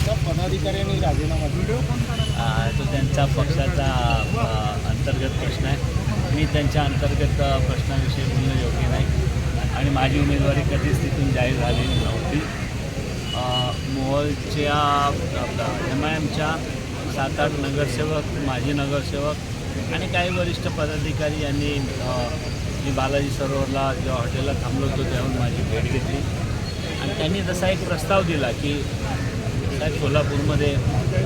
पक्षाच्या पदाधिकाऱ्यांनी राजीनामा तो त्यांचा पक्षाचा अंतर्गत प्रश्न आहे. मी त्यांच्या अंतर्गत प्रश्नाविषयी बोलणं योग्य नाही. आणि माझी उमेदवारी कधीच तिथून जाहीर झालेली नव्हती. अ, मोहोळच्या एम आय एमच्या सात आठ नगरसेवक माजी नगरसेवक आणि काही वरिष्ठ पदाधिकारी यांनी मी बालाजी सरोवरला जेव्हा हॉटेलला थांबलो होतो तेव्हा माझी भेट घेतली. आणि त्यांनी तसा एक प्रस्ताव दिला की साहेब सोलापूरमध्ये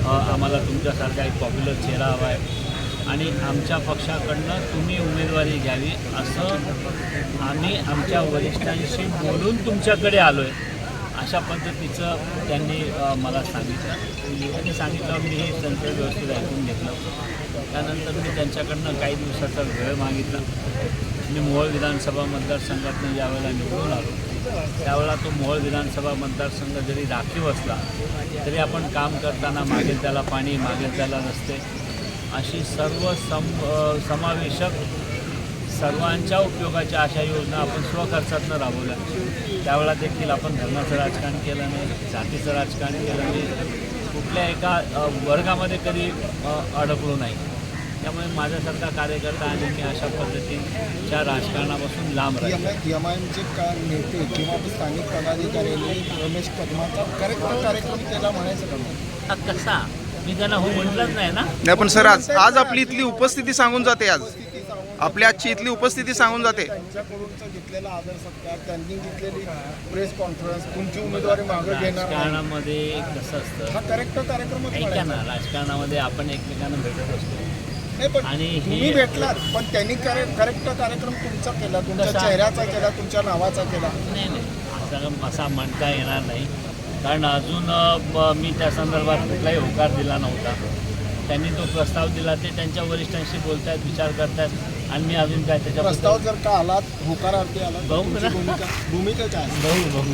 आम्हाला तुमच्यासारखा एक पॉप्युलर चेहरा हवा आहे. आणि आमच्या पक्षाकडनं तुम्ही उमेदवारी घ्यावी असं आम्ही आमच्या वरिष्ठांशी बोलून तुमच्याकडे आलो आहे अशा पद्धतीचं त्यांनी मला सांगितलं. त्यांनी सांगितलं मी हे तंत्र व्यवस्थित ऐकून घेतलं. त्यानंतर मी त्यांच्याकडनं काही दिवसाचा वेळ मागितला. मी मोहोळ विधानसभा मतदारसंघातून ज्यावेळेला निवडून आलो त्यावेळेला तो मोहोळ विधानसभा मतदारसंघ जरी राखीव असला तरी आपण काम करताना मागेल त्याला पाणी मागेल त्याला रस्ते अशी सर्व सम समावेशक सर्वांच्या उपयोगाच्या अशा योजना आपण स्वखर्चातनं राबवल्या. त्यावेळेला देखील आपण धर्माचं राजकारण केलं नाही जातीचं राजकारण केलं नाही. कुठल्या एका वर्गामध्ये कधी अडकलो नाही. त्यामुळे माझ्यासारखा कार्यकर्ता आणि मी अशा पद्धतीच्या राजकारणापासून लांब राहील. एम आय एम आय एमचे का नेते किंवा स्थानिक पदाधिकाऱ्यांनी रमेश कदमाचा करेक्ट कार्यक्रम केला म्हणायचं का? हा कसा? मी त्यांना हो म्हटलंच नाही ना. नाही पण सर आज आज आपली इथली उपस्थिती सांगून जाते आज. उपस्थिती सांगून आपली आजची इथली उपस्थिती सांगून जाते. त्यांच्याकडूनचा घेतलेला आदर सत्कार त्यांनी घेतलेली प्रेस कॉन्फरन्स तुमची उमेदवारी मागे घेणार. नाही. राजकारणामध्ये कसं असतं? हा करेक्ट. ना राजकारणामध्ये आपण एकमेकांना भेटत असतो. आणि हे- तुम्ही भेटलात. पण त्यांनी करेक्ट कार्यक्रम तुमचा केला? तुमच्या? चेहऱ्याचा केला? तुमच्या नावाचा केला? नाही नाही. असं म्हणता येणार नाही. कारण अजून मी त्या संदर्भात कुठलाही होकार दिला नव्हता. त्यांनी तो प्रस्ताव दिला ते त्यांच्या वरिष्ठांशी बोलतायत विचार करतायत. आणि मी अजून काय प्रस्ताव त्याच्याबद्दल जर का आलात होकारार्थी तुमची ना. भूमिका भूमिका काय? बघू बघू.